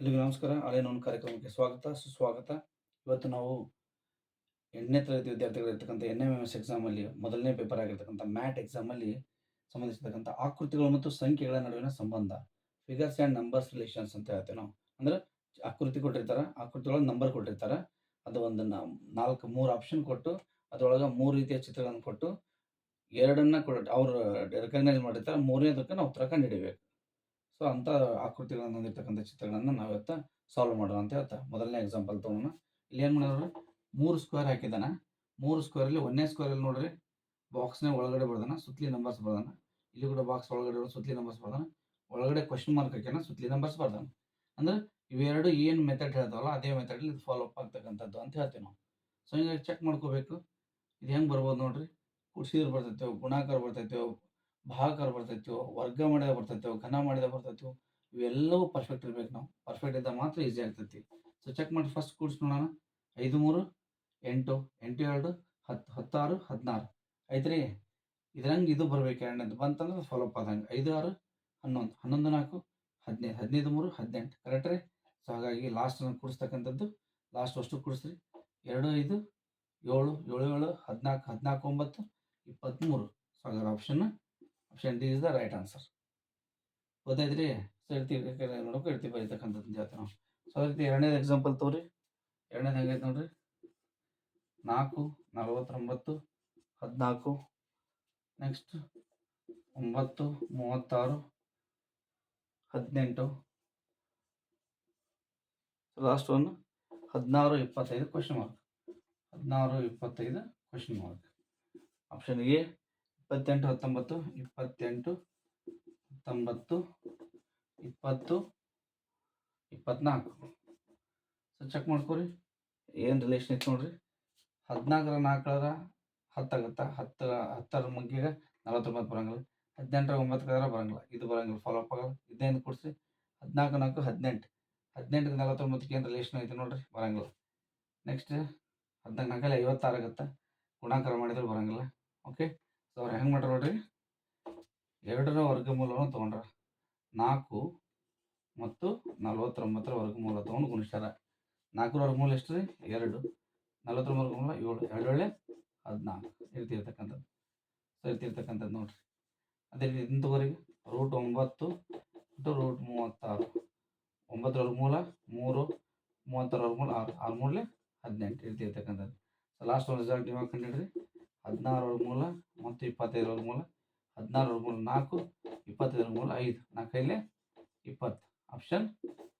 ಎಲ್ರಿಗೂ ನಮಸ್ಕಾರ. ಹಳೆ ನೋನ್ ಕಾರ್ಯಕ್ರಮಕ್ಕೆ ಸ್ವಾಗತ. ಸುಸ್ವಾಗತ. ಇವತ್ತು ನಾವು ಎಂಟನೇ ತರಗತಿ ವಿದ್ಯಾರ್ಥಿಗಳಿರ್ತಕ್ಕಂಥ ಎನ್ ಎಂ ಎಂ ಎಸ್ ಎಕ್ಸಾಮಲ್ಲಿ ಮೊದಲನೇ ಪೇಪರ್ ಆಗಿರ್ತಕ್ಕಂಥ ಮ್ಯಾಟ್ ಎಕ್ಸಾಮಲ್ಲಿ ಸಂಬಂಧಿಸಿರ್ತಕ್ಕಂಥ ಆಕೃತಿಗಳು ಮತ್ತು ಸಂಖ್ಯೆಗಳ ನಡುವಿನ ಸಂಬಂಧ. ಫಿಗರ್ಸ್ ಆ್ಯಂಡ್ ನಂಬರ್ಸ್ ರಿಲೇಷನ್ಸ್ ಅಂತ ಹೇಳ್ತೇವೆ ನಾವು. ಅಂದ್ರೆ ಆಕೃತಿ ಕೊಟ್ಟಿರ್ತಾರೆ. ಆಕೃತಿಗಳ ನಂಬರ್ ಕೊಟ್ಟಿರ್ತಾರೆ. ಅದು ಒಂದು ನಾಲ್ಕು, ಮೂರು ಆಪ್ಷನ್ ಕೊಟ್ಟು, ಅದರೊಳಗೆ ಮೂರು ರೀತಿಯ ಚಿತ್ರಗಳನ್ನು ಕೊಟ್ಟು, ಎರಡನ್ನ ಕೊಟ್ಟು ಅವರು ರೆಕಗ್ನೈಸ್ ಮಾಡಿರ್ತಾರೆ. ಮೂರನೇದಕ್ಕೆ ನಾವು ಉತ್ತರ ಕಂಡುಹಿಡಿಬೇಕು ಸೊ ಅಂಥ ಆಕೃತಿಗಳನ್ನು ಹೊಂದಿರತಕ್ಕಂಥ ಚಿತ್ರಗಳನ್ನು ನಾವು ಇವತ್ತು ಸಾಲ್ವ್ ಮಾಡೋಣ ಅಂತ ಹೇಳ್ತಾ. ಮೊದಲನೇ ಎಕ್ಸಾಂಪಲ್ ತೊಗೊಳೋಣ ಇಲ್ಲಿ ಏನು ಮಾಡೋರು ಮೂರು ಸ್ಕ್ವೇರ್ ಹಾಕಿದಾನ ಮೂರು ಸ್ಕ್ವೇರಲ್ಲಿ ಒಂದನೇ ಸ್ಕ್ವೇರಲ್ಲಿ ನೋಡ್ರಿ ಬಾಕ್ಸ್ನ ಒಳಗಡೆ ಬರ್ದಾನ ಸುತ್ತಲಿ ನಂಬರ್ಸ್ ಬರ್ದಾನ ಇಲ್ಲಿ ಕೂಡ ಬಾಕ್ಸ್ ಒಳಗಡೆ ಸುತ್ತಲಿ ನಂಬರ್ಸ್ ಬರ್ದಾನ ಒಳಗಡೆ ಕ್ವಶನ್ ಮಾರ್ಕ್ ಹಾಕ್ಯಾನ ಸುತ್ತಲಿ ನಂಬರ್ಸ್ ಬರ್ದಾನ ಅಂದ್ರೆ ಇವೆರಡು ಏನು ಮೆಥಡ್ ಹೇಳ್ತಾವಲ್ಲ, ಅದೇ ಮೆಥಡಲ್ಲಿ ಇದು ಫಾಲೋ ಅಪ್ ಆಗ್ತಕ್ಕಂಥದ್ದು ಅಂತ ಹೇಳ್ತೀವಿ ನಾವು. ಸೊ ಹಿಂಗಾಗಿ ಚೆಕ್ ಮಾಡ್ಕೋಬೇಕು. ಇದು ಹೆಂಗೆ ಬರ್ಬೋದು ನೋಡ್ರಿ? ಕುಡ್ಸಿದ್ರು ಬರ್ತೈತೆ, ಗುಣಾಕಾರ ಬರ್ತೈತೋ ಭಾಗಾಕಾರ ಬರ್ತೈತೋ, ವರ್ಗ ಮಾಡಿದ ಬರ್ತೈತೋ, ಘನ ಮಾಡಿದ ಬರ್ತೈತೋ, ಇವೆಲ್ಲವೂ ಪರ್ಫೆಕ್ಟ್ ಇರ್ಬೇಕು ನಾವು. ಪರ್ಫೆಕ್ಟ್ ಇದ್ದಾಗ ಮಾತ್ರ ಈಸಿ ಆಗ್ತೈತಿ. ಸೊ ಚೆಕ್ ಮಾಡಿ ಫಸ್ಟ್ ಕೂಡ್ಸ್ ನೋಡೋಣ. ಐದು, ಮೂರು, ಎಂಟು ಎಂಟು, ಎರಡು, ಹತ್ತು, ಹತ್ತಾರು, ಹದಿನಾರು. ಐತ್ರಿ? ಇದ್ರಂಗೆ ಇದು ಬರ್ಬೇಕು ಎರಡನೇದು. ಬಂತಂದ್ರೆ ಫಾಲೋಅಪ್ ಆದಂಗೆ. ಐದು, ಆರು, ಹನ್ನೊಂದು. ಹನ್ನೊಂದು, ನಾಲ್ಕು, ಹದಿನೈದು. ಹದಿನೈದು, ಮೂರು, ಹದಿನೆಂಟು. ಕರೆಕ್ಟ್ ರೀ? ಸೊ ಹಾಗಾಗಿ ಲಾಸ್ಟ್ ಕೂಡಿಸ್ತಕ್ಕಂಥದ್ದು ಲಾಸ್ಟ್ ಅಷ್ಟು ಕೂಡಿಸ್ರಿ ಎರಡು, ಐದು, ಏಳು ಏಳು ಏಳು, ಹದಿನಾಲ್ಕು ಹದಿನಾಲ್ಕು, ಒಂಬತ್ತು ಇಪ್ಪತ್ತ್ಮೂರು ಸೊ ಹಾಗಾದ್ರೆ option option D is the right answer ಗೊತ್ತಾಯ್ತ್ರಿ? So ಇರ್ತೀವಿ ನೋಡೋಕೆ ಇರ್ತೀವಿ ಬರೀತಕ್ಕಂಥದ್ದು ಜಾತಿ ನಾವು. ಸೊ ಅದೇ ರೀತಿ ಎರಡನೇದು ಎಕ್ಸಾಂಪಲ್ ತೋರಿ ಎರಡನೇದು ಹೆಂಗೈತೆ ನೋಡ್ರಿ? ನಾಲ್ಕು, ನಲವತ್ತೊಂಬತ್ತು, ಹದಿನಾಲ್ಕು ನೆಕ್ಸ್ಟ್ ಒಂಬತ್ತು, ಮೂವತ್ತಾರು, ಹದಿನೆಂಟು. ಲಾಸ್ಟ್ ಒನ್ ಹದಿನಾರು, ಇಪ್ಪತ್ತೈದು ಕ್ವಶನ್ ಮಾರ್ಕ್ ಹದಿನಾರು, ಇಪ್ಪತ್ತೈದು ಕ್ವಶನ್ ಮಾರ್ಕ್ ಆಪ್ಷನ್ ಎ ಇಪ್ಪತ್ತೆಂಟು, ಹತ್ತೊಂಬತ್ತು ಇಪ್ಪತ್ತೆಂಟು, ಹತ್ತೊಂಬತ್ತು, ಇಪ್ಪತ್ತು, ಇಪ್ಪತ್ನಾಲ್ಕು. ಸೊ ಚೆಕ್ ಮಾಡ್ಕೊರಿ. ಏನು ರಿಲೇಷನ್ ಇತ್ತು ನೋಡ್ರಿ? ಹದಿನಾಲ್ಕರ ನಾಲ್ಕರ ಹತ್ತಾಗತ್ತ ಹತ್ತು, ಹತ್ತರ ಮುಗ್ಗಿಗ ನಲವತ್ತೊಂಬತ್ತು ಬರಂಗಿಲ್ಲ. ಹದಿನೆಂಟರ ಒಂಬತ್ತರ ಬರಂಗಿಲ್ಲ. ಇದು ಬರಂಗಿಲ್ಲ. ಫಾಲೋ ಅಪ್ ಆಗಲ್ಲ. ಇದೇನು ಕೊಡಿಸಿ? ಹದಿನಾಲ್ಕು, ನಾಲ್ಕು, ಹದಿನೆಂಟು. ಹದಿನೆಂಟಕ್ಕೆ ನಲವತ್ತೊಂಬತ್ತಕ್ಕೆ ಏನು ರಿಲೇಷನ್ ಐತೆ ನೋಡ್ರಿ? ಬರಂಗಿಲ್ಲ. ನೆಕ್ಸ್ಟ್ ಹದಿನಾಲ್ಕು, ನಾಲ್ಕಲ್ಲಿ ಐವತ್ತಾರು ಆಗುತ್ತೆ? ಗುಣಾಕಾರ ಮಾಡಿದ್ರೆ ಬರಂಗಿಲ್ಲ. ಓಕೆ ಅವ್ರು ಹೆಂಗೆ ಮಾಡ್ಯಾರ ನೋಡ್ರಿ? ಎರಡರ ವರ್ಗಮೂಲವನ್ನು ತೊಗೊಂಡ್ರ. ನಾಲ್ಕು ಮತ್ತು ನಲವತ್ತೊಂಬತ್ತರ ವರ್ಗಮೂಲ ತೊಗೊಂಡು ಗುಣಿಸ್ಯಾರ. ನಾಲ್ಕರ ವರ್ಗಮೂಲ ಎಷ್ಟು ರೀ? ಎರಡು. ನಲವತ್ತೊಂಬತ್ತು ವರ್ಗಮೂಲ ಏಳು. ಎರಡೊಳ್ಳೆ ಹದಿನಾಲ್ಕು. ಇರ್ತಿರ್ತಕ್ಕಂಥದ್ದು. ಸೊ ಇರ್ತಿರ್ತಕ್ಕಂಥದ್ದು ನೋಡ್ರಿ. ಅದೇ ರೀತಿ ಇದನ್ನ ರೂಟ್ ಒಂಬತ್ತು ಟು ರೂಟ್ ಮೂವತ್ತಾರು. ಒಂಬತ್ತರ ವರ್ಗಮೂಲ ಮೂರು, ಮೂವತ್ತರ ವರ್ಗಮೂಲ ಆರು. ಆರು ಮೂರಲೆ ಹದಿನೆಂಟು ಇರ್ತಿರ್ತಕ್ಕಂಥದ್ದು. ಸೊ ಲಾಸ್ಟ್ ರಿಸಲ್ಟ್ ಇವಾಗ ಕಂಡಿಡ್ರಿ ಹದಿನಾರು ಮೂಲ, ಮತ್ತು ಇಪ್ಪತ್ತೈದರ ಮೂಲ, ಹದಿನಾರರ ಮೂಲ ನಾಲ್ಕು, ಇಪ್ಪತ್ತೈದರ ಮೂಲ ಐದು. ನಾಲ್ಕೈಲೆ ಇಪ್ಪತ್ತು. Option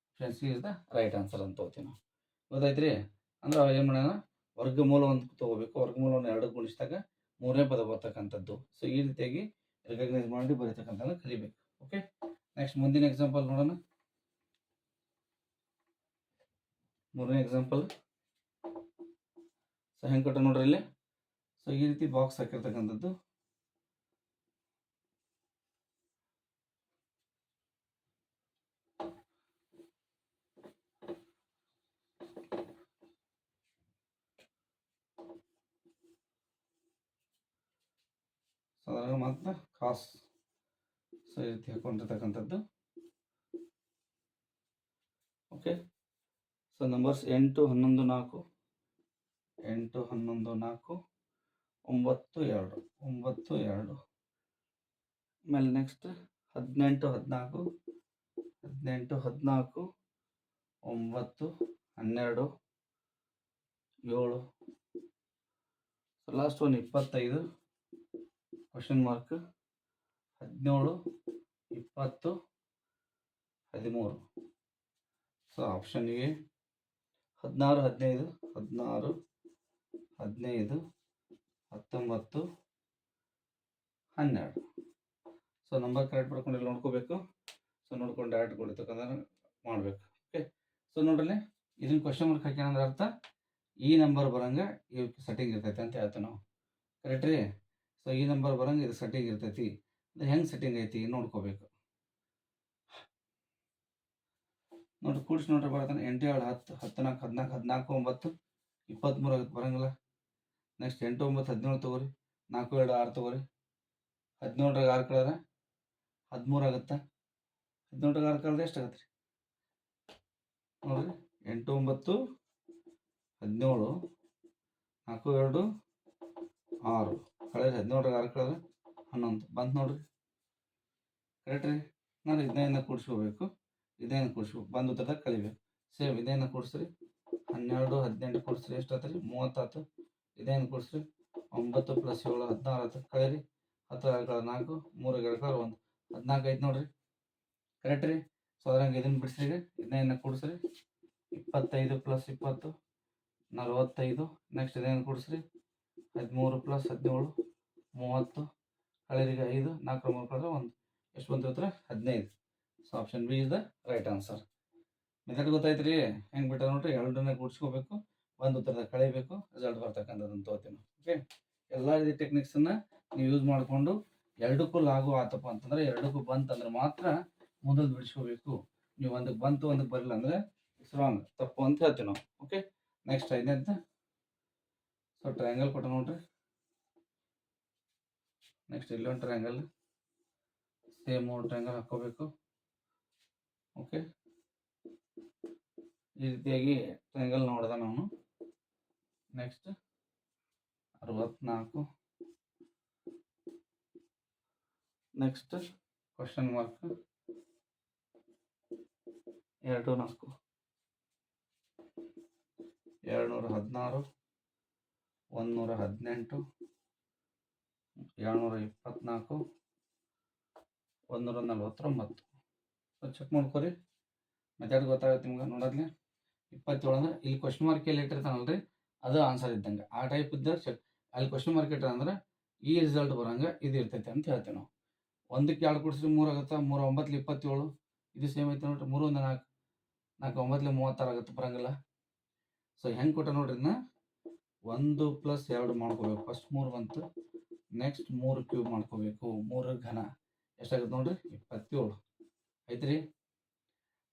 option C is the right answer ಅಂತ ಹೋಗ್ತೀವಿ ನಾವು ಗೊತ್ತಾಯ್ತ್ರಿ? ಅಂದ್ರೆ ಏನು ಮಾಡೋಣ ವರ್ಗಮೂಲವನ್ನು ತಗೋಬೇಕು. ವರ್ಗಮೂಲವನ್ನು ಎರಡು ಗುಣಿಸಿದಾಗ ಮೂರನೇ ಪದ ಬರ್ತಕ್ಕಂಥದ್ದು. ಸೊ ಈ ರೀತಿಯಾಗಿ ರೆಕಗ್ನೈಸ್ ಮಾಡಿ ಬರೀತಕ್ಕಂಥದ್ದು ಕಲಿಬೇಕು. ಓಕೆ ನೆಕ್ಸ್ಟ್ ಮುಂದಿನ ಎಕ್ಸಾಂಪಲ್ ನೋಡೋಣ. ಮೂರನೇ ಎಕ್ಸಾಂಪಲ್ ಸೊ ಹೆಂಗೆ ಕೊಟ್ಟ ನೋಡ್ರಿ ಇಲ್ಲಿ? ಸೊ ಈ ರೀತಿ ಬಾಕ್ಸ್ ಹಾಕಿರ್ತಕ್ಕಂಥದ್ದು. ಸೊ ಮಾತ್ರ ಕ್ರಾಸ್ ಸೊ ಈ ರೀತಿ ಹಾಕೊಂಡಿರ್ತಕ್ಕಂಥದ್ದು. ಓಕೆ ಸೊ ನಂಬರ್ಸ್ ಎಂಟು ಹನ್ನೊಂದು ನಾಲ್ಕು. ಎಂಟು ಹನ್ನೊಂದು ನಾಲ್ಕು. ಒಂಬತ್ತು ಎರಡು ಒಂಬತ್ತು ಎರಡು. ಆಮೇಲೆ ನೆಕ್ಸ್ಟ್ ಹದಿನೆಂಟು, ಹದಿನಾಲ್ಕು ಹದಿನೆಂಟು, ಹದಿನಾಲ್ಕು, ಒಂಬತ್ತು, ಹನ್ನೆರಡು, ಏಳು. ಲಾಸ್ಟ್ ಒಂದು ಇಪ್ಪತ್ತೈದು. ಕ್ವಶನ್ ಮಾರ್ಕ್ ಹದಿನೇಳು, ಇಪ್ಪತ್ತು, ಹದಿಮೂರು. ಸೊ ಆಪ್ಷನ್ ಎ, ಹದಿನಾರು, ಹದಿನೈದು ಹದಿನಾರು, ಹದಿನೈದು ಹತ್ತೊಂಬತ್ತು ಹನ್ನೆರಡು. ಸೊ ನಂಬರ್ ಕರೆಕ್ಟ್ ಇಲ್ಲಿ ನೋಡ್ಕೋಬೇಕು. ಸೊ ನೋಡ್ಕೊಂಡು ಡೈರೆಕ್ಟ್ ಕೊಡ್ತಕ್ಕಂಥ ಮಾಡಬೇಕು. ಓಕೆ ಸೊ ನೋಡ್ರಿ ಇದನ್ನ ಕ್ವಶನ್ ಮಾರ್ಕ್ ಹಾಕ್ಯಾನಂದ್ರೆ ಅರ್ಥ? ಈ ನಂಬರ್ ಬರಂಗೆ ಈ ಸೆಟ್ಟಿಂಗ್ ಇರ್ತೈತೆ ಅಂತ ಹೇಳ್ತೀವಿ ನಾವು. ಕರೆಕ್ಟ್ ರೀ? ಸೊ ಈ ನಂಬರ್ ಬರಂಗೆ ಇದು ಸೆಟ್ಟಿಂಗ್ ಇರ್ತೈತಿ. ಹೆಂಗೆ ಸೆಟ್ಟಿಂಗ್ ಐತಿ ನೋಡ್ಕೋಬೇಕು. ನೋಡ್ರಿ, ಕೂಡಿಸಿ ನೋಡ್ರಿ, ಬರ್ತಾನೆ. ಎಂಟು ಏಳು ಹತ್ತು ಹತ್ತು ನಾಲ್ಕು ಹದಿನಾಲ್ಕು ಹದಿನಾಲ್ಕು, ಒಂಬತ್ತು ಇಪ್ಪತ್ತ್ಮೂರು ಬರಂಗಿಲ್ಲ. ನೆಕ್ಸ್ಟ್ ಎಂಟು ಒಂಬತ್ತು ಹದಿನೇಳು ತೊಗೋರಿ. ನಾಲ್ಕು, ಎರಡು, ಆರು ತೊಗೋರಿ. ಹದಿನೇಳರಾಗ ಆರು ಕಳೆದ್ರೆ ಹದಿಮೂರು ಆಗುತ್ತೆ? ಹದಿನೇಳರಾಗ ಆರು ಕಳೆದ್ರೆ ಎಷ್ಟು ಆಗುತ್ತೆ ರೀ ನೋಡಿರಿ ಎಂಟು ಒಂಬತ್ತು ಹದಿನೇಳು, ನಾಲ್ಕು, ಎರಡು, ಆರು. ಕಳೆದ ಹದಿನೇಳರಾಗ ಆರು ಕಳೆದ್ರೆ ಹನ್ನೊಂದು. ಬಂತು ನೋಡ್ರಿ. ಕರೆಕ್ಟ್ ರೀ? ನಾನು ಇದನ್ನ ಕೂಡಿಸ್ಕೋಬೇಕು. ಇದನ್ನ ಕೂಡಿಸ್ಬೇಕು ಬಂದು ಉತ್ತರದಾಗ ಕಳಿಬೇಕು ಸೇಮ್ ಇದನ್ನ ಕೂಡಿಸ್ರಿ. ಹನ್ನೆರಡು, ಹದಿನೆಂಟು ಕೂಡಿಸ್ರಿ. ಎಷ್ಟು ಆತು ರೀ ಮೂವತ್ತಾತು. ಇದೇನು ಕೊಡಿಸ್ರಿ. ಒಂಬತ್ತು ಪ್ಲಸ್ ಏಳು ಹದಿನಾರು ಹತ್ತು ಕಳೀರಿ. ಹತ್ತು ಎರಡು ನಾಲ್ಕು, ಮೂರು ಎರಡು ಒಂದು. ಹದಿನಾಲ್ಕು ಐದು ನೋಡ್ರಿ. ಕರೆಕ್ಟ್ ರೀ? ಸೊ ಅದ್ರಂಗೆ ಇದನ್ನು ಬಿಡಿಸ್ರಿ ಇದನ್ನ ಕೂಡಿಸ್ರಿ. ಇಪ್ಪತ್ತೈದು ಪ್ಲಸ್ ಇಪ್ಪತ್ತು, ನಲವತ್ತೈದು. ನೆಕ್ಸ್ಟ್ ಇದೇನು ಕೂಡಿಸ್ರಿ. ಹದಿಮೂರು ಪ್ಲಸ್ ಹದಿನೇಳು, ಮೂವತ್ತು. ಕಳೆರಿಗೆ ಐದು, ನಾಲ್ಕು, ಮೂರು ಕಳೆದ್ರೆ ಒಂದು. ಎಷ್ಟು ಬಂತು ಹತ್ರ ಹದಿನೈದು. So option B is the right answer method ಗೊತ್ತಾಯ್ತು ರೀ ಹೆಂಗೆ ಬಿಟ್ಟ ನೋಡ್ರಿ? ಎರಡನ್ನೇ ಕೂಡಿಸ್ಕೋಬೇಕು ಒಂದು ಉತ್ತರದ ಕಳಿಬೇಕು ರಿಸಲ್ಟ್ ಬರ್ತಕ್ಕಂಥದ್ದನ್ನು ತಗೋತೀನಿ. ಓಕೆ ಎಲ್ಲ ರೀತಿ ಟೆಕ್ನಿಕ್ಸನ್ನು ನೀವು ಯೂಸ್ ಮಾಡಿಕೊಂಡು ಎರಡಕ್ಕೂ ಲಾಗು ಆತಪ್ಪ ಅಂತಂದ್ರೆ ಎರಡಕ್ಕೂ ಬಂತಂದ್ರೆ ಮಾತ್ರ ಮೊದಲು ಬಿಡಿಸ್ಕೋಬೇಕು. ನೀವು ಒಂದಕ್ಕೆ ಬಂತು ಒಂದಕ್ಕೆ ಬರಲಿಲ್ಲ ಅಂದರೆ ಇಟ್ಸ್ ತಪ್ಪು ಅಂತ ಹೇಳ್ತೀವಿ ನಾವು. ಓಕೆ ನೆಕ್ಸ್ಟ್ ಐದನೇದು ಸೊ ಟ್ರಯಾಂಗಲ್ ಕೊಟ್ಟು ನೋಡ್ರಿ. ನೆಕ್ಸ್ಟ್ ಇಲ್ಲೊಂದು ಟ್ರಯಾಂಗಲ್ ಸೇಮ್ ಮೂರು ಟ್ರಯಾಂಗಲ್ ಹಾಕೋಬೇಕು ಓಕೆ ಈ ರೀತಿಯಾಗಿ ಟ್ರಯಾಂಗಲ್ ನೋಡಿದೆ ನಾನು. ನೆಕ್ಸ್ಟ್ ಅರವತ್ನಾಲ್ಕು. ನೆಕ್ಸ್ಟ್ ಕ್ವಶನ್ ಮಾರ್ಕ್ ಎರಡು ನಾಲ್ಕು. ಏಳ್ನೂರ ಹದಿನಾರು. ಒಂದುನೂರ ಹದಿನೆಂಟು. ಏಳ್ನೂರ ಇಪ್ಪತ್ನಾಲ್ಕು. ಒಂದೂರ ನಲ್ವತ್ತೊಂಬತ್ತು. ಚೆಕ್ ಮಾಡ್ಕೊರಿ. ಮೆಥಡ್ ಗೊತ್ತಾಗುತ್ತೆ ನಿಮ್ಗೆ ನೋಡೋದ್ಲೆ. ಇಪ್ಪತ್ತೇಳು ಅಂದ್ರೆ ಇಲ್ಲಿ ಕ್ವಶನ್ ಮಾರ್ಕ್ ಎಲ್ಲಿ ಇಟ್ಟಿರ್ತಾನಲ್ರಿ. ಅದು ಆನ್ಸರ್ ಇದ್ದಂಗೆ. ಆ ಟೈಪ್ ಇದ್ದ ಅಲ್ಲಿ ಕ್ವಶನ್ ಮಾರ್ಕ್ ಇಟ್ಟ ಅಂದ್ರೆ ಈ ರಿಸಲ್ಟ್ ಬರೋಂಗೆ ಇದು ಇರ್ತೈತೆ ಅಂತ ಹೇಳ್ತೇವೆ ನಾವು. ಒಂದಕ್ಕೆ ಎರಡು ಕೊಡಿಸ್ರಿ ಮೂರು ಆಗುತ್ತೆ? ಮೂರು ಒಂಬತ್ತು ಇಪ್ಪತ್ತೇಳು. ಇದು ಸೇಮ್ ಐತೆ ನೋಡ್ರಿ. ಮೂರು ಒಂದು ನಾಲ್ಕು. ನಾಲ್ಕು ಒಂಬತ್ತಲಿ ಮೂವತ್ತಾರು ಆಗುತ್ತೆ ಬರಂಗಿಲ್ಲ. ಸೊ ಹೆಂಗೆ ಕೊಟ್ಟ ನೋಡ್ರಿ ಇದನ್ನ? ಒಂದು ಪ್ಲಸ್ ಎರಡು ಮಾಡ್ಕೋಬೇಕು. ಫಸ್ಟ್ ಮೂರು ಬಂತು. ನೆಕ್ಸ್ಟ್ ಮೂರು ಕ್ಯೂಬ್ ಮಾಡ್ಕೋಬೇಕು. ಮೂರು ಘನ. ಎಷ್ಟಾಗುತ್ತೆ ನೋಡ್ರಿ? ಇಪ್ಪತ್ತೇಳು. ಐತ್ರಿ?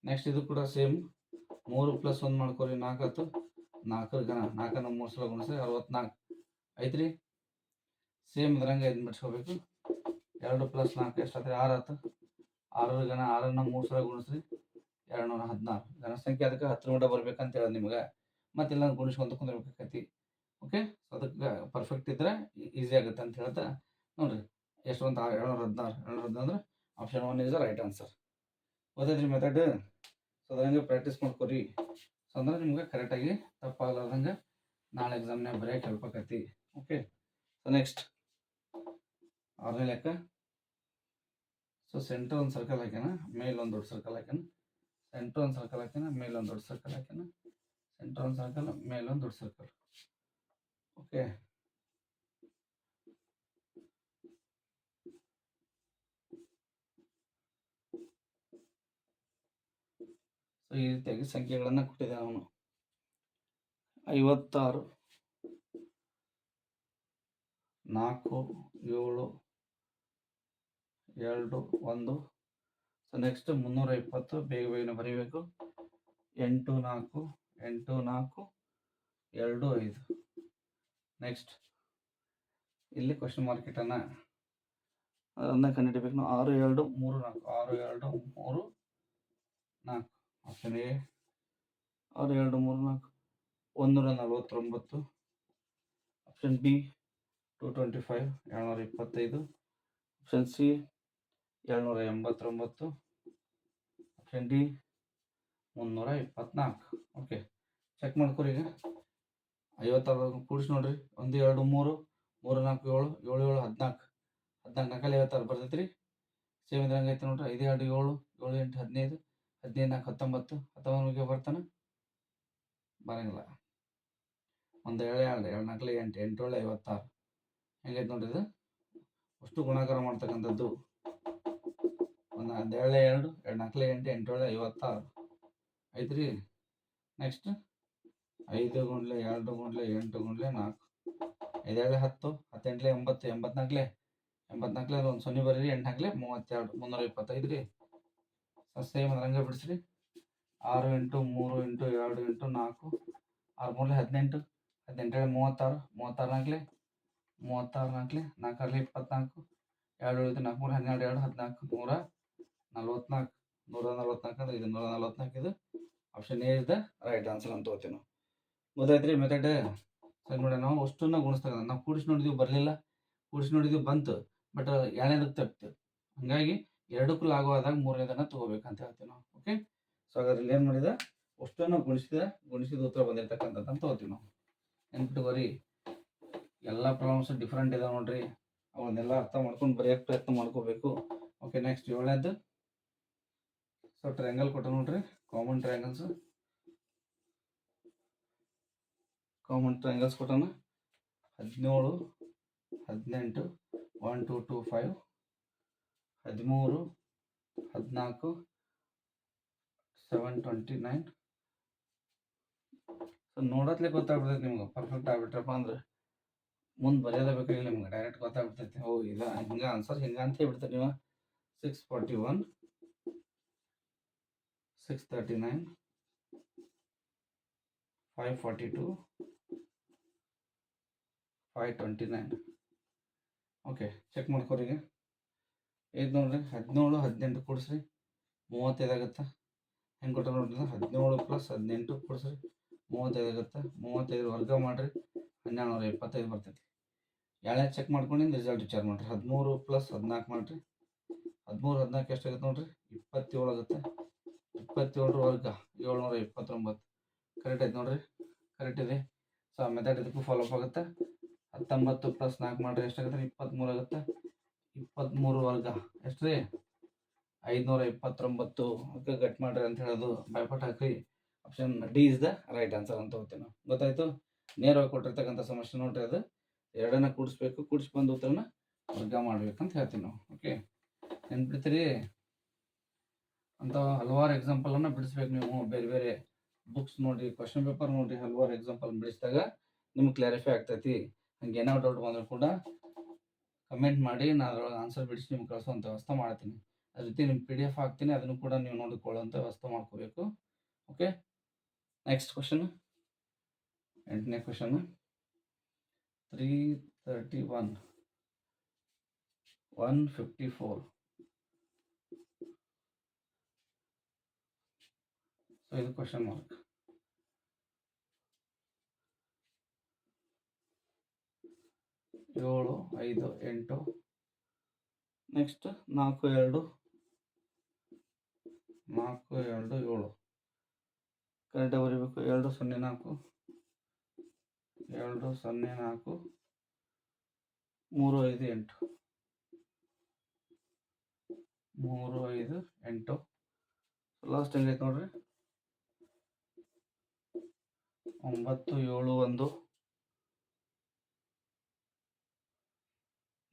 ನೆಕ್ಸ್ಟ್ ಇದು ಕೂಡ ಸೇಮ್ ಮೂರು ಪ್ಲಸ್ ಒಂದು ಮಾಡ್ಕೋರಿ, ನಾಲ್ಕು ಆಯ್ತು. ನಾಲ್ಕರ ಘನ ನಾಲ್ಕನ್ನು ಮೂರು ಸಲ ಗುಣಿಸ್ರಿ ಅರವತ್ನಾಲ್ಕು. ಐತ್ರಿ? ಸೇಮ್ ಇದ್ರಂಗೆ ಇದು ಬಿಡ್ಸ್ಕೋಬೇಕು. ಎರಡು ಪ್ಲಸ್ ನಾಲ್ಕು ಎಷ್ಟಾದ್ರೆ ಆರು ಆಯ್ತು ಆರರ ಘನ ಆರನ್ನು ಮೂರು ಸಲ ಗುಣಿಸ್ರಿ. ಎರಡು ನೂರ ಹದಿನಾರು ಜನಸಂಖ್ಯೆ ಅದಕ್ಕೆ ಹತ್ತು ಗಂಟೆ ಬರ್ಬೇಕಂತ ಹೇಳೋದು ನಿಮ್ಗೆ ಮತ್ತೆಲ್ಲ ಗುಣಿಸ್ಕೊಂತ ಕುಂದಿರ್ಬೇಕಾಕತಿ. ಓಕೆ ಸೊ ಅದಕ್ಕೆ ಪರ್ಫೆಕ್ಟ್ ಇದ್ರೆ ಈಸಿ ಆಗುತ್ತೆ ಅಂತ ಹೇಳ್ತಾ ನೋಡ್ರಿ. ಎಷ್ಟು ಅಂತ ಎರಡು ಹದಿನಾರು. ಏಳ್ನೂರ ಹದಿನಾರು option one is right answer ಓದೈತ್ರಿ method so ಅದ್ರಂಗೆ ಪ್ರಾಕ್ಟೀಸ್ ಮಾಡ್ಕೊರಿ. ಅಂದ್ರೆ ನಿಮ್ಗೆ ಕರೆಕ್ಟಾಗಿ ತಪ್ಪಾಗಲಾರ್ದಂಗೆ ನಾಳೆ ಎಕ್ಸಾಮ್ನಾಗ ಬರೆಯಕ್ಕೆ ಹೆಲ್ಪ್ ಆಕತಿ ಓಕೆ ಸೊ ನೆಕ್ಸ್ಟ್ ಆರನೇ ಲೆಕ್ಕ. ಸೊ ಸೆಂಟರ್ ಒಂದು ಸರ್ಕಲ್ ಹಾಕ್ಯಾನ, ಮೇಲೆ ಒಂದು ದೊಡ್ಡ ಸರ್ಕಲ್ ಹಾಕ್ಯಾನ. ಸೆಂಟರ್ ಒಂದು ಸರ್ಕಲ್ ಹಾಕ್ಯಾನ, ಮೇಲೆ ಒಂದು ದೊಡ್ಡ ಸರ್ಕಲ್ ಹಾಕ್ಯಾನ. ಸೆಂಟರ್ ಒಂದು ಸರ್ಕಲ್ ಮೇಲೆ ಒಂದು ದೊಡ್ಡ ಸರ್ಕಲ್ ಓಕೆ ಈ ರೀತಿಯಾಗಿ ಸಂಖ್ಯೆಗಳನ್ನು ಕೊಟ್ಟಿದ್ದಾನೆ ಅವನು. ಐವತ್ತಾರು, ನಾಲ್ಕು, ಏಳು, ಎರಡು, ಒಂದು. ಸೊ ನೆಕ್ಸ್ಟ್ ಮುನ್ನೂರ ಇಪ್ಪತ್ತು, ಬೇಗ ಬೇಗನೆ ಬರೀಬೇಕು. ಎಂಟು, ನಾಲ್ಕು ಎಂಟು, ನಾಲ್ಕು, ಎರಡು, ಐದು. ನೆಕ್ಸ್ಟ್ ಇಲ್ಲಿ ಕ್ವಶನ್ ಮಾರ್ಕೆಟನ್ನು ಅದನ್ನು ಅದನ್ನ ಕಂಡುಹಿಡಿಬೇಕು. ನಾವು ಆರು, ಎರಡು, ಮೂರು, ನಾಲ್ಕು. ಆರು, ಎರಡು, ಮೂರು, ನಾಲ್ಕು. Option A. ಆರು ಎರಡು ಮೂರು ನಾಲ್ಕು. ಒಂದೂರ ನಲವತ್ತೊಂಬತ್ತು. Option B, two twenty five ಏಳ್ನೂರ ಇಪ್ಪತ್ತೈದು. ಆಪ್ಷನ್ ಸಿ ಏಳ್ನೂರ ಎಂಬತ್ತೊಂಬತ್ತು. ಆಪ್ಷನ್ ಡಿ, ಮುನ್ನೂರ ಇಪ್ಪತ್ನಾಲ್ಕು. ಓಕೆ ಚೆಕ್ ಮಾಡ್ಕೊರಿ ಈಗ. ಐವತ್ತಾರು ಕೂಡಿಸಿ ನೋಡ್ರಿ. ಒಂದು, ಎರಡು, ಮೂರು ಮೂರು, ನಾಲ್ಕು, ಏಳು ಏಳು ಏಳು, ಹದಿನಾಲ್ಕು. ಹದಿನಾಲ್ಕು ನಾಲ್ಕಲ್ಲಿ ಐವತ್ತಾರು ಬರ್ತೈತೆ ರೀ ಸೇಮ್ ಇದ್ರಂಗೆ ಐತೆ ನೋಡ್ರಿ. ಐದು, ಎರಡು, ಏಳು ಏಳು, ಎಂಟು, ಹದಿನೈದು. ಹದಿನೈದು ನಾಲ್ಕು ಹತ್ತೊಂಬತ್ತು ಹತ್ತೊಂಬತ್ತು ಬರ್ತಾನೆ. ಬರಂಗಿಲ್ಲ. ಒಂದು ಏಳು ಎರಡು ಎರಡು ನಾಲ್ಕಲೆ ಎಂಟು ಎಂಟು ಏಳು ಐವತ್ತಾರು. ಹೆಂಗೈತೆ ನೋಡ್ರಿ ಇದು? ಅಷ್ಟು ಗುಣಾಕಾರ ಮಾಡ್ತಕ್ಕಂಥದ್ದು. ಒಂದು ಒಂದು ಎರಡು ಎರಡು ನಾಲ್ಕಲೆ ಎಂಟು ಎಂಟು ಏಳು ಐವತ್ತಾರು. ಐತ್ರಿ? ನೆಕ್ಸ್ಟ್ ಐದು ಗುಂಡ್ಲೆ, ಎರಡು ಗುಂಡ್ಲೆ, ಎಂಟು ಗುಂಡ್ಲೆ, ನಾಲ್ಕು. ಐದೇಳೆ ಹತ್ತು, ಹತ್ತೆಂಟ್ಲೆ, ಎಂಬತ್ತು ಎಂಬತ್ನಾಲ್ಕಲೆ ಎಂಬತ್ನಾಲ್ಕಲೆ ಒಂದು ಸೊನ್ನೆ ಬರೀರಿ, ಎಂಟು ಹಾಕ್ಲೆ ಮೂವತ್ತೆರಡು, ಮುನ್ನೂರ ಇಪ್ಪತ್ತೈದು ರೀ ಸೇಮ್ ಅದ್ರಂಗೆ ಬಿಡಿಸ್ರಿ. ಆರು ಇಂಟು ಮೂರು ಇಂಟು ಎರಡು ಇಂಟು ನಾಲ್ಕು, ಆರು ಮೂರಲೆ ಹದಿನೆಂಟು ಹದಿನೆಂಟು ಮೂವತ್ತಾರು ಮೂವತ್ತಾರು ನಾಲ್ಕಲೆ ಮೂವತ್ತಾರು ನಾಲ್ಕಲೆ, ನಾಲ್ಕರಲ್ಲಿ ಇಪ್ಪತ್ನಾಲ್ಕು, ಎರಡು ಉಳಿದು ನಾಲ್ಕು ಮೂರು ಹನ್ನೆರಡು, ಎರಡು ಹದಿನಾಲ್ಕು, ನೂರ ನಲ್ವತ್ನಾಲ್ಕು ನೂರ ನಲ್ವತ್ನಾಲ್ಕು ಅಂದ್ರೆ ಇದು ನೂರ ನಲ್ವತ್ನಾಲ್ಕು ಇದು. Option A is the right answer ಅಂತ ಹೋಗ್ತೀವಿ ನಾವು. ಗೊತ್ತಾಯ್ತು ರೀ ಮೆಥಡ್ ಸರಿ ನೋಡಿ ನಾವು ಅಷ್ಟನ್ನ ಗುಣಿಸ್ದಾಗ, ನಾವು ಕೂಡಿಸಿ ನೋಡಿದ್ವಿ, ಬರಲಿಲ್ಲ. ಕೂಡಿಸಿ ನೋಡಿದ್ವಿ, ಬಂತು. ಬಟ್ ಎರಡನೇದಕ್ಕೆ ತಪ್ಪಿತು ಹಂಗಾಗಿ ಎರಡಕ್ಕೂ ಲಾಗು ಆದಾಗ ಮೂರನೇದನ್ನ ತಗೋಬೇಕಂತ ಹೇಳ್ತೀವಿ ನಾವು. ಓಕೆ ಸೊ ಹಾಗಾದ್ರೆ ಏನು ಮಾಡಿದ? ಅಷ್ಟನ್ನು ಗುಣಿಸಿದ. ಗುಣಿಸಿದ ಉತ್ತರ ಬಂದಿರತಕ್ಕಂಥದ್ದು ಅಂತ ತಗೋತೀವಿ ನಾವು. ನೆನ್ಪಿಟ್ಕೋರಿ ಎಲ್ಲ ಪ್ರಾಬ್ಲಮ್ಸ್ ಡಿಫ್ರೆಂಟ್ ಇದಾವೆ ನೋಡ್ರಿ. ಅವನ್ನೆಲ್ಲ ಅರ್ಥ ಮಾಡ್ಕೊಂಡು ಬರೆಯೋಕೆ ಪ್ರಯತ್ನ ಮಾಡ್ಕೋಬೇಕು. ಓಕೆ ನೆಕ್ಸ್ಟ್ ಏಳನೇದು ಸೊ ಟ್ರಯಾಂಗಲ್ ಕೊಟ್ಟ ನೋಡ್ರಿ. ಕಾಮನ್ ಟ್ರಯಾಂಗಲ್ಸ್ ಕಾಮನ್ ಟ್ರಯಾಂಗಲ್ಸ್ ಕೊಟ್ಟನ. ಹದಿನೇಳು, ಹದಿನೆಂಟು ಒನ್ ಟು ಟು ಫೈವ್ ಹದಿಮೂರು, ಹದಿನಾಲ್ಕು ಸೆವೆನ್ ಟ್ವೆಂಟಿ ನೈನ್ ಸೊ ನೋಡತ್ಲೆ ಗೊತ್ತಾಗ್ಬಿಡ್ತೈತೆ ನಿಮ್ಗೆ ಪರ್ಫೆಕ್ಟ್ ಆಗ್ಬಿಟ್ರಪ್ಪ ಅಂದ್ರೆ ಮುಂದೆ ಬರೆಯೋದ ಬೇಕಾಗಿಲ್ಲ ನಿಮ್ಗೆ ಡೈರೆಕ್ಟ್ ಗೊತ್ತಾಗ್ಬಿಡ್ತೈತಿ. ಓ, ಇಲ್ಲ, ಹಿಂಗೆ ಆನ್ಸರ್ ಹಿಂಗೆ ಅಂತ ಹೇಳ್ಬಿಡ್ತಾರೆ ನೀವು. Six forty one six thirty nine five forty two five twenty nine okay check ಮಾಡ್ಕೋರಿಗೆ ಇದು ನೋಡ್ರಿ, ಹದಿನೇಳು, ಹದಿನೆಂಟು ಕೊಡಿಸ್ರಿ. ಮೂವತ್ತೈದು ಆಗುತ್ತೆ? ಹೆಂಗೆ ಕೊಟ್ಟ ನೋಡ್ರಿ, ಹದಿನೇಳು ಪ್ಲಸ್ ಹದಿನೆಂಟು ಕೊಡಿಸ್ರಿ. ಮೂವತ್ತೈದು ಆಗುತ್ತೆ? ಮೂವತ್ತೈದು ವರ್ಗ ಮಾಡಿರಿ ಹನ್ನೆರಡು ನೂರ ಇಪ್ಪತ್ತೈದು ಬರ್ತೈತಿ. ಎಳೆ ಚೆಕ್ ಮಾಡ್ಕೊಂಡು ರಿಸಲ್ಟ್ ವಿಚಾರ ಮಾಡಿರಿ. ಹದಿಮೂರು ಪ್ಲಸ್ ಹದಿನಾಲ್ಕು ಮಾಡಿರಿ. ಹದಿಮೂರು, ಹದಿನಾಲ್ಕು ಎಷ್ಟಾಗುತ್ತೆ ನೋಡ್ರಿ? ಇಪ್ಪತ್ತೇಳು ಆಗುತ್ತೆ? ಇಪ್ಪತ್ತೇಳರ ವರ್ಗ, ಏಳ್ನೂರ ಇಪ್ಪತ್ತೊಂಬತ್ತು ಕರೆಕ್ಟ್ ಐತೆ ನೋಡ್ರಿ? ಕರೆಕ್ಟ್ ಇದೆ. ಸೊ ಆ ಮೆಥಡ್ ಇದಕ್ಕೂ ಫಾಲೋಅಪ್ ಆಗುತ್ತೆ? ಹತ್ತೊಂಬತ್ತು ಪ್ಲಸ್ ನಾಲ್ಕು ಮಾಡಿರಿ ಎಷ್ಟಾಗುತ್ತೆ ಇಪ್ಪತ್ತ್ಮೂರು ಆಗುತ್ತೆ? ಇಪ್ಪತ್ತ್ಮೂರು ವರ್ಗ. ಎಷ್ಟು ರೀ ಐದುನೂರ ಇಪ್ಪತ್ತೊಂಬತ್ತು. ಕಟ್ ಮಾಡ್ರಿ ಅಂತ ಹೇಳೋದು ಬೈಪಾಟ್ ಹಾಕ್ರಿ. Option D is the right answer ಅಂತ ಹೋಗ್ತೀವಿ ನಾವು ಗೊತ್ತಾಯ್ತು? ನೇರವಾಗಿ ಕೊಟ್ಟಿರ್ತಕ್ಕಂಥ ಸಮಸ್ಯೆ ನೋಡ್ರಿ ಅದು. ಎರಡನ್ನ ಕೂಡಿಸ್ಬೇಕು. ಕೂಡಿಸಿ ಬಂದು ಉತ್ತರನ ವರ್ಗ ಮಾಡ್ಬೇಕಂತ ಹೇಳ್ತೀವಿ ನಾವು. ಓಕೆ? ನೆನ್ಪಿಡ್ತೀರಿ ಅಂತ ಹಲವಾರು ಎಕ್ಸಾಂಪಲನ್ನು ಬಿಡಿಸ್ಬೇಕು ನೀವು. ಬೇರೆ ಬೇರೆ ಬುಕ್ಸ್ ನೋಡಿ ಕ್ವಶನ್ ಪೇಪರ್ ನೋಡಿ ಹಲವಾರು ಎಕ್ಸಾಂಪಲ್ ಬಿಡಿಸಿದಾಗ ನಿಮ್ಗೆ ಕ್ಲಾರಿಫೈ ಆಗ್ತೈತಿ. ಹಂಗೆ ಏನೋ ಡೌಟ್ ಬಂದರೂ ಕೂಡ ಕಮೆಂಟ್ ಮಾಡಿ ನಾನು ಅದ್ರೊಳಗೆ ಆನ್ಸರ್ ಬಿಡಿಸಿ ನಿಮ್ಗೆ ಕಳಿಸುವಂಥ ವ್ಯವಸ್ಥೆ ಮಾಡ್ತೀನಿ. ಅದ್ರ ಜೊತೆ ನಿಮ್ಮ ಪಿ ಡಿ ಎಫ್ ಹಾಕ್ತೀನಿ, ಅದನ್ನು ಕೂಡ ನೀವು ನೋಡಿಕೊಳ್ಳುವಂಥ ವ್ಯವಸ್ಥೆ ಮಾಡ್ಕೋಬೇಕು. ಓಕೆ ನೆಕ್ಸ್ಟ್ ಕ್ವಶನ್ ಎಂಟನೇ question three thirty one one fifty four so ಇದು ಕ್ವಶನ್ ಮಾರ್ಕ್ ಏಳು, ಐದು, ಎಂಟು ನೆಕ್ಸ್ಟ್ ನಾಲ್ಕು, ಎರಡು ನಾಲ್ಕು, ಎರಡು, ಏಳು. ಕರೆಕ್ಟಾಗಿ ಬರೀಬೇಕು. ಎರಡು, ಸೊನ್ನೆ, ನಾಲ್ಕು. ಎರಡು, ಸೊನ್ನೆ, ನಾಲ್ಕು. ಮೂರು, ಐದು, ಎಂಟು. ಮೂರು, ಐದು, ಎಂಟು. ಲಾಸ್ಟ್ ಹೆಂಗೈತೆ ನೋಡ್ರಿ? ಒಂಬತ್ತು, ಏಳು, ಒಂದು.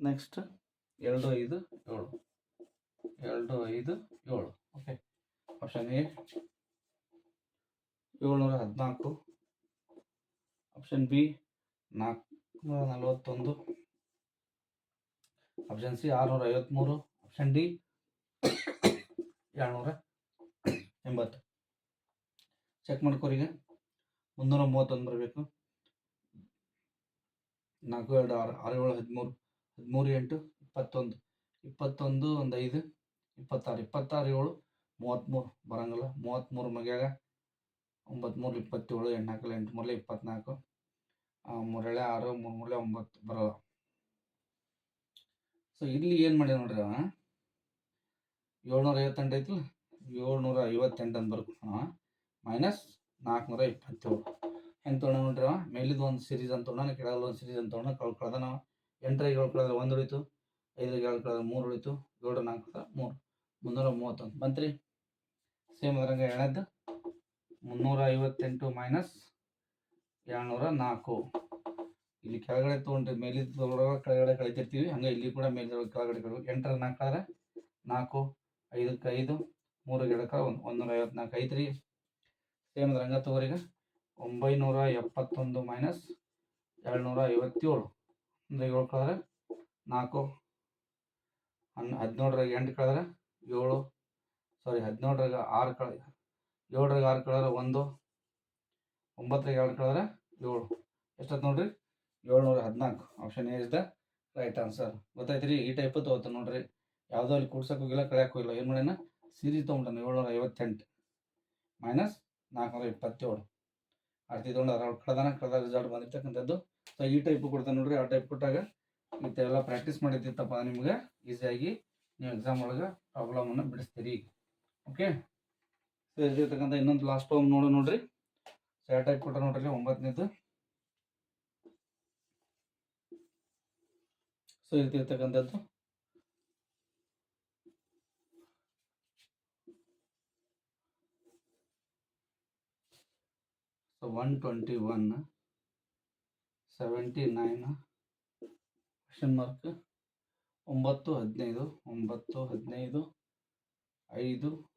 ನೆಕ್ಸ್ಟ್ ಎರಡು, ಐದು, ಏಳು. ಎರಡು, ಐದು, ಏಳು. ಓಕೆ ಆಪ್ಷನ್ ಎ ಏಳ್ನೂರ ಹದಿನಾಲ್ಕು. ಆಪ್ಷನ್ ಬಿ ನಾಲ್ಕುನೂರ ನಲವತ್ತೊಂದು. ಆಪ್ಷನ್ ಸಿ ಆರುನೂರ ಐವತ್ತ್ಮೂರು ಆಪ್ಷನ್ ಡಿ ಏಳ್ನೂರ ಎಂಬತ್ತು. ಚೆಕ್ ಮಾಡ್ಕೋರಿ ಈಗ. ಮುನ್ನೂರ ಮೂವತ್ತೊಂದು ಬರಬೇಕು. ನಾಲ್ಕು, ಎರಡು, ಆರು ಆರು, ಏಳು, ಹದಿಮೂರು. ಹದಿಮೂರು ಎಂಟು, ಇಪ್ಪತ್ತೊಂದು. ಇಪ್ಪತ್ತೊಂದು, ಒಂದು ಐದು, ಇಪ್ಪತ್ತಾರು. ಇಪ್ಪತ್ತಾರು, ಏಳು, ಮೂವತ್ತ್ಮೂರು. ಬರಂಗಿಲ್ಲ. ಮೂವತ್ತ್ಮೂರು ಮಗ್ಯಾಗ, ಒಂಬತ್ತ್ಮೂರು, ಇಪ್ಪತ್ತೇಳು, ಎಂಟು ನಾಲ್ಕಲ್ಲ ಎಂಟು ಮೂರಲೆ ಇಪ್ಪತ್ನಾಲ್ಕು ಮೂರೇಳೆ ಆರು ಮೂರು ಮೂರಲೆ ಒಂಬತ್ತು ಬರಲ್ಲ. ಸೊ ಇಲ್ಲಿ ಏನು ಮಾಡಿ ನೋಡ್ರಿ ಅವ? ಏಳ್ನೂರ ಐವತ್ತೆಂಟು ಐತಿಲ್ಲ ಏಳ್ನೂರ ಐವತ್ತೆಂಟು ಅಂತ ಬರ್ಕೊಂಡು ಮೈನಸ್ ನಾಲ್ಕುನೂರ ಇಪ್ಪತ್ತೇಳು ಹೆಂಗೆ ತೊಗೊಂಡ ನೋಡ್ರಿ ಅವ? ಮೇಲಿದ್ದು ಒಂದು ಸೀರೀಸ್ ಅಂತ ತೊಗೊಂಡ ಕೆಳಗಲ್ಲ ಒಂದು ಸೀರೀಸ್ ಅಂತ ತೊಗೊಂಡ ಕಳ್ಕೊಳ್ದ ನಾವು ಎಂಟರಾಗ ಏಳು ಕಳೆದ್ರೆ ಒಂದು ಉಳಿತು, ಐದರ ಏಳು ಕಳೆದ್ರೆ ಮೂರು ಉಳಿತು, ಏಳರ, ನಾಲ್ಕು ಮೂರು, ಮುನ್ನೂರ ಮೂವತ್ತೊಂದು. ಬಂತ್ರಿ? ಸೇಮ್ ಅದ್ರಂಗೆ ಎಳೆದು ಮುನ್ನೂರ ಐವತ್ತೆಂಟು ಮೈನಸ್ ಏಳ್ನೂರ ನಾಲ್ಕು. ಇಲ್ಲಿ ಕೆಳಗಡೆ ತೊಗೊಂಡ್ರೆ ಮೇಲಿದ್ದೊಳಗೆ ಕೆಳಗಡೆ ಕಳಿತಿರ್ತೀವಿ, ಹಂಗೆ ಇಲ್ಲಿ ಕೂಡ ಮೇಲಿದ್ದೊಳಗೆ ಕೆಳಗಡೆ ಕಳಿಬೇಕು. ಎಂಟರ, ನಾಲ್ಕು ಆದ್ರೆ ನಾಲ್ಕು, ಐದಕ್ಕೆ ಐದು, ಮೂರು ಗಿಡಕ್ಕೆ ಒಂದು, ಒಂದೂರ ಐವತ್ನಾಲ್ಕು. ಐತ್ರಿ? ಸೇಮ್ ರಂಗ ತಗೋರೀಗ ಒಂಬೈನೂರ ಎಪ್ಪತ್ತೊಂದು ಮೈನಸ್ ಏಳ್ನೂರ ಐವತ್ತೇಳು. ಅಂದರೆ ಏಳು ಕಳೆದ್ರೆ ನಾಲ್ಕು. ಹನ್ ಹದಿನೇಳರಾಗ ಎಂಟು ಕಳೆದ್ರೆ ಏಳು. ಸಾರಿ ಹದಿನೇಳರಾಗ ಆರು ಕಳ, ಏಳರಾಗ ಆರು ಕಳೆದ್ರೆ ಒಂದು. ಒಂಬತ್ತರಾಗ ಎರಡು ಕಳೆದ್ರೆ ಏಳು. ಎಷ್ಟತ್ತು ನೋಡ್ರಿ? ಏಳ್ನೂರ ಹದಿನಾಲ್ಕು. Option A is the right answer ಗೊತ್ತಾಯ್ತು ರೀ ಈ ಟೈಪ್ ತೊಗೋತ ನೋಡ್ರಿ. ಯಾವುದೋ ಅಲ್ಲಿ ಕೂಡ್ಸಕ್ಕೆ ಹೋಗಿಲ್ಲ, ಕಳ್ಯಾಕೆ ಹೋಗಿಲ್ಲ. ಏನು ಮಾಡ್ಯಾನ? ಸೀರೀಸ್ ತೊಗೊಂಡಾನ, ಏಳ್ನೂರ ಐವತ್ತೆಂಟು. ಮೈನಸ್ ನಾಲ್ಕುನೂರ ಇಪ್ಪತ್ತೇಳು. ಅರ್ಧಿ ತೊಗೊಂಡು ಅದ್ರೊಳಗೆ ಕಳೆದಾನ ಕಳೆದ ರಿಸಲ್ಟ್ ಬಂದಿರ್ತಕ್ಕಂಥದ್ದು ಸೊ ಈ ಟೈಪ್ ಕೊಡ್ತಾನೆ ನೋಡ್ರಿ, ಆ ಟೈಪ್ ಕೊಟ್ಟಾಗ ಇಂಥೆಲ್ಲ ಪ್ರಾಕ್ಟೀಸ್ ಮಾಡಿದ್ದಿತ್ತಪ್ಪ ನಿಮ್ಗೆ ಈಸಿಯಾಗಿ ನೀವು ಎಕ್ಸಾಮ್ ಒಳಗೆ ಪ್ರಾಬ್ಲಮನ್ನು ಬಿಡಿಸ್ತೀರಿ ಓಕೆ ಸೊ ಇರ್ತಕ್ಕಂಥ ಇನ್ನೊಂದು ಲಾಸ್ಟ್ ಫಾರ್ಮ್ ನೋಡು ನೋಡ್ರಿ. ಸೊ ಯಾವ ಟೈಪ್ ಕೊಟ್ಟ ನೋಡ್ರಿ, ಒಂಬತ್ತನೇದು. So ಇರ್ತಿರ್ತಕ್ಕಂಥದ್ದು so one twenty one seventy nine question mark ಒಂಬತ್ತು ಹದಿನೈದು ಒಂಬತ್ತು ಹದಿನೈದು, ಐದು,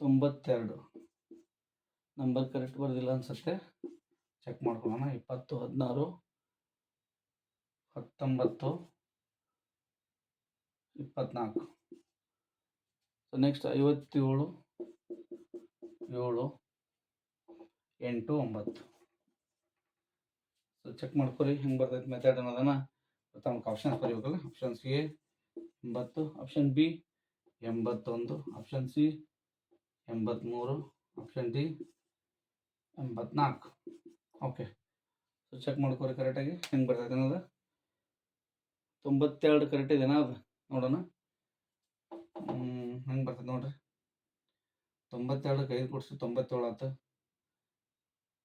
ತೊಂಬತ್ತೆರಡು. ನಂಬರ್ ಕರೆಕ್ಟ್ ಬರೋದಿಲ್ಲ ಅನ್ಸುತ್ತೆ. ಚೆಕ್ ಮಾಡ್ಕೊಳ್ಳೋಣ. ಇಪ್ಪತ್ತು, ಹದಿನಾರು, ಹತ್ತೊಂಬತ್ತು, ಇಪ್ಪತ್ನಾಲ್ಕು. ಸೊ ನೆಕ್ಸ್ಟ್ ಐವತ್ತೇಳು, ಏಳು, ಎಂಟು, ಒಂಬತ್ತು. ಚೆಕ್ ಮಾಡ್ಕೊರಿ, ಹೆಂಗೆ ಬರ್ತೈತೆ ಮೆಥಡ್ ಅನ್ನೋದನ್ನ ತಮಗೆ ಆಪ್ಷನ್ಸ್ ಬರೀಬೇಕಲ್ಲ ಆಪ್ಷನ್ ಸಿ ಎಂಬತ್ತು. ಆಪ್ಷನ್ ಬಿ ಎಂಬತ್ತೊಂದು. ಆಪ್ಷನ್ ಸಿ ಎಂಬತ್ತ್ಮೂರು ಆಪ್ಷನ್ ಡಿ ಎಂಬತ್ನಾಲ್ಕು. ಓಕೆ ಸೊ ಚೆಕ್ ಮಾಡ್ಕೊರಿ ಕರೆಕ್ಟಾಗಿ ಹೆಂಗೆ ಬರ್ತೈತೆ ಅನ್ನೋದು. ತೊಂಬತ್ತೆರಡು ಕರೆಕ್ಟ್ ಇದೆನಾ ಅದು? ನೋಡೋಣ. ಹೆಂಗೆ ಬರ್ತೈತೆ ನೋಡ್ರಿ. ತೊಂಬತ್ತೆರಡು ಐದು ಕೊಡಿಸಿ ತೊಂಬತ್ತೇಳು ಆಯ್ತು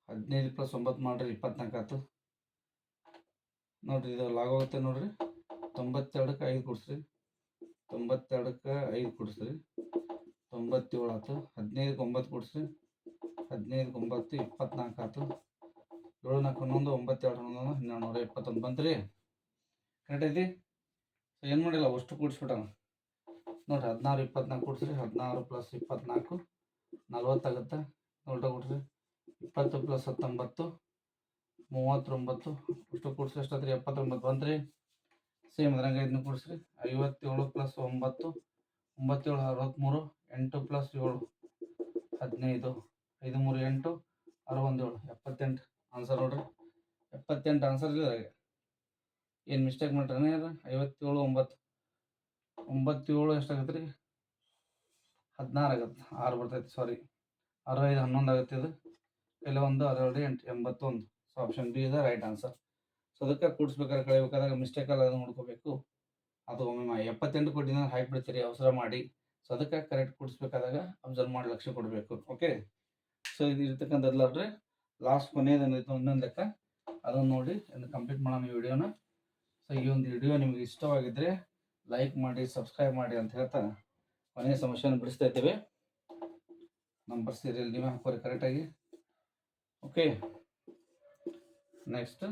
ಹದಿನೈದು ಪ್ಲಸ್ ಒಂಬತ್ತು ಮಾಡ್ರಿ ಇಪ್ಪತ್ನಾಲ್ಕು ಆಯ್ತು ನೋಡ್ರಿ, ಇದು ಲಾಗ್ ಆಗುತ್ತೆ ನೋಡ್ರಿ. ತೊಂಬತ್ತೆರಡಕ್ಕೆ ಐದು ಕೊಡ್ಸ್ರಿ. ತೊಂಬತ್ತೆರಡಕ್ಕೆ ಐದು ಕೊಡಿಸ್ರಿ. ತೊಂಬತ್ತೇಳು ಆಯ್ತು ಹದಿನೈದಕ್ಕೆ ಒಂಬತ್ತು ಕೊಡಿಸ್ರಿ. ಹದಿನೈದಕ್ಕೆ ಒಂಬತ್ತು ಇಪ್ಪತ್ನಾಲ್ಕು ಆಯ್ತು ಏಳು ನಾಲ್ಕು ಹನ್ನೊಂದು, ಒಂಬತ್ತೆರಡು, ಹನ್ನೊಂದು ಹನ್ನೆರಡು ನೂರ ಇಪ್ಪತ್ತೊಂದು ಬಂತ್ರಿ. ಕರೆಕ್ಟ್ ಐತಿ? ಸೊ ಏನು ಮಾಡಿಲ್ಲ? ಅಷ್ಟು ಕೂಡಿಸ್ಬಿಟ್ಟಣ ನೋಡ್ರಿ, ಹದಿನಾರು, ಇಪ್ಪತ್ನಾಲ್ಕು ಕೊಡ್ಸ್ರಿ. ಹದಿನಾರು ಪ್ಲಸ್ ಇಪ್ಪತ್ನಾಲ್ಕು, ನಲ್ವತ್ತಾಗುತ್ತೆ. ನೋಡ್ರಿ ಕೊಡ್ಸ್ರಿ. ಇಪ್ಪತ್ತು ಪ್ಲಸ್ ಹತ್ತೊಂಬತ್ತು ಮೂವತ್ತೊಂಬತ್ತು, ಅಷ್ಟು ಕೂಡಿಸ್ರಿ ಎಷ್ಟಾದ್ರಿ ಎಪ್ಪತ್ತೊಂಬತ್ತು ಬಂತ್ರಿ. ಸೇಮ್ ಅದ್ರಂಗೆ ಇದನ್ನು ಕೂಡಿಸ್ರಿ. ಐವತ್ತೇಳು ಪ್ಲಸ್ ಒಂಬತ್ತು, ಒಂಬತ್ತೇಳು ಅರವತ್ತ್ಮೂರು ಎಂಟು ಪ್ಲಸ್ ಏಳು, ಹದಿನೈದು ಐದು ಮೂರು ಎಂಟು, ಅರವತ್ತೇಳು, ಎಪ್ಪತ್ತೆಂಟು. ಆನ್ಸರ್ ನೋಡ್ರಿ. ಎಪ್ಪತ್ತೆಂಟು ಆನ್ಸರ್ ಇಲ್ಲ ಏನು ಮಿಸ್ಟೇಕ್ ಮಾಡ್ರಿ ಐವತ್ತೇಳು, ಒಂಬತ್ತು. ಒಂಬತ್ತೇಳು ಎಷ್ಟಾಗತ್ತೆ ರೀ? ಹದಿನಾರು ಆಗತ್ತೆ. ಆರು ಬರ್ತೈತಿ ಸಾರಿ ಅರವೈದು ಹನ್ನೊಂದು ಆಗುತ್ತೆ ಇದು. ಕೆಲವೊಂದು ಅರವತ್ತು ಎಂಟು, ಎಂಬತ್ತೊಂದು. ಸೊ ಆಪ್ಷನ್ ಬಿ ಇದೆ ರೈಟ್ ಆನ್ಸರ್ ಸೊ ಅದಕ್ಕೆ ಕೂಡಿಸ್ಬೇಕಾದ್ರೆ ಕಳಿಬೇಕಾದಾಗ ಮಿಸ್ಟೇಕ್ ಅದನ್ನು ನೋಡ್ಕೋಬೇಕು ಅದು ಒಮ್ಮೆ ಎಪ್ಪತ್ತೆಂಟು ಕೋಟಿನ ಹಾಕಿ ಬಿಡ್ತೀರಿ ಅವಸರ ಮಾಡಿ. ಸೊ ಅದಕ್ಕೆ ಕರೆಕ್ಟ್ ಕೂಡಿಸ್ಬೇಕಾದಾಗ ಅಬ್ಸರ್ವ್ ಮಾಡಿ ಲಕ್ಷ್ಯ ಕೊಡಬೇಕು. ಓಕೆ ಸೊ ಇದು ಇರ್ತಕ್ಕಂಥದ್ದಲ್ಲಾದ್ರೆ ಲಾಸ್ಟ್ ಕೊನೆಯದು ಇನ್ನೊಂದು ಲೆಕ್ಕ. ಅದನ್ನು ನೋಡಿ ಕಂಪ್ಲೀಟ್ ಮಾಡೋಣ ಈ ವಿಡಿಯೋನ. ಸೊ ಈ ಒಂದು ವಿಡಿಯೋ ನಿಮಗೆ ಇಷ್ಟವಾಗಿದ್ದರೆ ಲೈಕ್ ಮಾಡಿ ಸಬ್ಸ್ಕ್ರೈಬ್ ಮಾಡಿ ಅಂತ ಹೇಳ್ತಾ ಕೊನೆಯ ಸಮಸ್ಯೆಯನ್ನು ಬಿಡಿಸ್ತಾ ಇದ್ದೇವೆ. ನಂಬರ್ ಸೀರಿಯಲ್ ನೀವೇ ಹಾಕೋರಿ ಕರೆಕ್ಟಾಗಿ okay next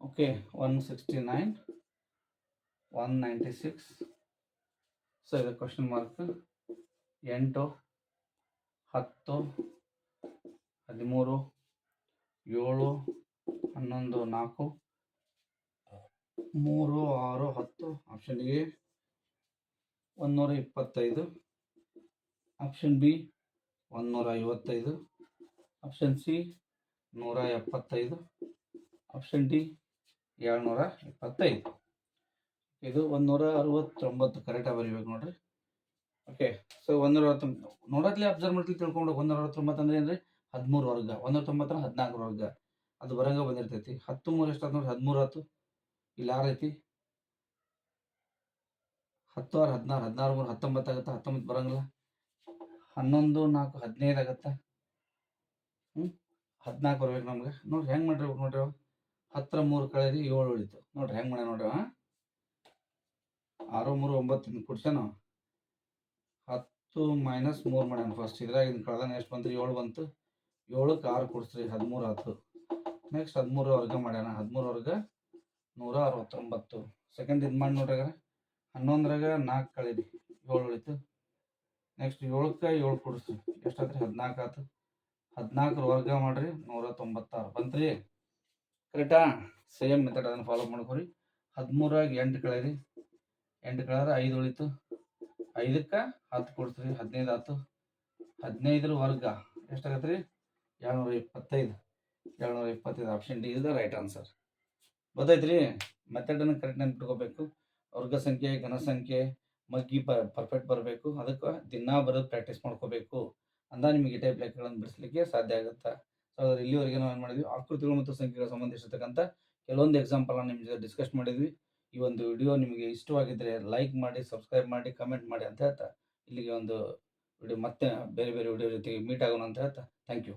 okay one sixty nine one ninety six so ಇದು ಕ್ವಶನ್ ಮಾರ್ಕ್ ಎಂಟು, ಹತ್ತು, ಹದಿಮೂರು, ಏಳು, ಹನ್ನೊಂದು, ನಾಲ್ಕು, ಮೂರು, ಆರು, ಹತ್ತು. ಆಪ್ಷನ್ ಎ ಒಂದೂರ ಇಪ್ಪತ್ತೈದು. ಆಪ್ಷನ್ ಬಿ ಒಂದೂರ ಐವತ್ತೈದು. ಆಪ್ಷನ್ ಸಿ ನೂರ ಎಪ್ಪತ್ತೈದು. ಆಪ್ಷನ್ ಡಿ ಏಳ್ನೂರ ಇಪ್ಪತ್ತೈದು ಇದು ಒಂದೂರ ಅರವತ್ತೊಂಬತ್ತು. ಕರೆಕ್ಟಾಗಿ ಬರೀಬೇಕು ನೋಡ್ರಿ. ಓಕೆ ಸೊ ಒಂದೂರ ನೋಡೋದ್ಲಿ ಅಬ್ಸರ್ವ್ ಮಾಡ್ಲಿ ತಿಳ್ಕೊಂಡು ಒಂದೂರ ಅರವತ್ತೊಂಬತ್ತು ಅಂದ್ರೆ ಏನ್ರಿ? ಹದಿಮೂರು ವರ್ಗ. ಒಂದೂರ ತೊಂಬತ್ತರ ಹದಿನಾಲ್ಕು ವರ್ಗ. ಅದು ಬರಂಗ ಬಂದಿರ್ತೈತಿ. ಹತ್ತು ಮೂರು ಎಷ್ಟಾಯ್ತು ನೋಡ್ರಿ? ಹದಿಮೂರು ಹತ್ತು ಇಲ್ಲಿ ಆರು ಐತಿ. ಹತ್ತು ಆರು ಹದಿನಾರು. ಹದಿನಾರು ಮೂರು ಹತ್ತೊಂಬತ್ತು ಆಗುತ್ತೆ? ಹತ್ತೊಂಬತ್ತು ಬರಂಗಿಲ್ಲ. ಹನ್ನೊಂದು ನಾಲ್ಕು ಹದಿನೈದು ಆಗುತ್ತೆ? ಹ್ಞೂ ಹದಿನಾಲ್ಕು ಬರ್ಬೇಕು ನಮ್ಗೆ. ನೋಡ್ರಿ, ಹೆಂಗೆ ಮಾಡ್ರಿ ನೋಡ್ರಿ. ಹತ್ತರ ಮೂರು ಕಳೆದಿ ಏಳು ಉಳಿತು. ನೋಡ್ರಿ, ಹೆಂಗೆ ಮಾಡ್ಯಾನ ನೋಡ್ರಿ. ಆರು, ಮೂರು, ಒಂಬತ್ತು ಕೊಡ್ಸೇನು ಹತ್ತು ಮೈನಸ್ ಮೂರು ಮಾಡ್ಯಾನ ಫಸ್ಟ್ ಇದ್ರಾಗ ಇನ್ನು ಕಳೆದಾನ ಎಷ್ಟು ಬಂತು ಏಳು ಬಂತು. ಏಳಕ್ಕೆ ಆರು ಕೊಡ್ಸ್ರಿ, ಹದಿಮೂರು ಆಯ್ತು ನೆಕ್ಸ್ಟ್ ಹದಿಮೂರು ವರ್ಗ ಮಾಡ್ಯಾನ. ಹದಿಮೂರು ವರ್ಗ ನೂರ ಅರವತ್ತೊಂಬತ್ತು. ಸೆಕೆಂಡ್ ಇದು ಮಾಡಿ ನೋಡ್ರಿ ಹನ್ನೊಂದರಾಗ ನಾಲ್ಕು ಕಳೀರಿ. ಏಳು ಉಳಿತು. ನೆಕ್ಸ್ಟ್ ಏಳಕ್ಕೆ ಏಳು ಕೊಡಿಸ್ರಿ. ಎಷ್ಟಾತ್ರಿ ಹದಿನಾಲ್ಕು ಆಯ್ತು ಹದಿನಾಲ್ಕರ ವರ್ಗ ಮಾಡ್ರಿ ನೂರ ತೊಂಬತ್ತಾರು ಬಂತ್ರಿ ಕರೆಕ್ಟಾ ಸೇಮ್ ಮೆಥಡ್ ಅದನ್ನು ಫಾಲೋ ಮಾಡ್ಕೊರಿ. ಹದಿಮೂರಾಗಿ ಎಂಟು ಕಳೀರಿ ಎಂಟು ಕಳೆದ್ರೆ ಐದು ಉಳಿತು. ಐದಕ್ಕೆ ಹತ್ತು ಕೊಡ್ತೀರಿ, ಹದಿನೈದು ಆಯ್ತು ಹದಿನೈದರ ವರ್ಗ ಎಷ್ಟಾಗತ್ತೆ ರೀ ಏಳ್ನೂರ ಇಪ್ಪತ್ತೈದು ಏಳ್ನೂರ ಇಪ್ಪತ್ತೈದು option D is the right answer ಗೊತ್ತಾಯ್ತು ಮೆಥಡನ್ನು ಕರೆಕ್ಟ್ ನೆನ್ಪಿಟ್ಕೋಬೇಕು. ವರ್ಗ ಸಂಖ್ಯೆ, ಘನ ಸಂಖ್ಯೆ, ಮಗ್ಗಿ ಪರ್ಫೆಕ್ಟ್ ಬರಬೇಕು. ಅದಕ್ಕೆ ದಿನಾ ಬರೋದು ಪ್ರಾಕ್ಟೀಸ್ ಮಾಡ್ಕೋಬೇಕು. ಅಂದ ನಿಮಗೆ ಟೈಪ್ ಲೆಕ್ಕಗಳನ್ನು ಬಿಡಿಸ್ಲಿಕ್ಕೆ ಸಾಧ್ಯ ಆಗುತ್ತೆ? ಸೊ ಅದ್ರ ಇಲ್ಲಿವರೆಗೆ ನಾವು ಏನು ಮಾಡಿದ್ವಿ? ಆಕೃತಿಗಳು ಮತ್ತು ಸಂಖ್ಯೆಗಳ ಸಂಬಂಧಿಸಿರ್ತಕ್ಕಂಥ ಕೆಲವೊಂದು ಎಕ್ಸಾಂಪಲ್ನ ನಿಮ್ಮ ಜೊತೆ ಡಿಸ್ಕಸ್ ಮಾಡಿದ್ವಿ. ಈ ಒಂದು ವಿಡಿಯೋ ನಿಮಗೆ ಇಷ್ಟವಾಗಿದ್ದರೆ ಲೈಕ್ ಮಾಡಿ ಸಬ್ಸ್ಕ್ರೈಬ್ ಮಾಡಿ ಕಮೆಂಟ್ ಮಾಡಿ ಅಂತ ಹೇಳ್ತಾ ಇಲ್ಲಿಗೆ ಒಂದು ವಿಡಿಯೋ ಮತ್ತೆ ಬೇರೆ ಬೇರೆ ವಿಡಿಯೋ ಜೊತೆಗೆ ಮೀಟ್ ಆಗೋಣ ಅಂತ ಹೇಳ್ತಾ. Thank you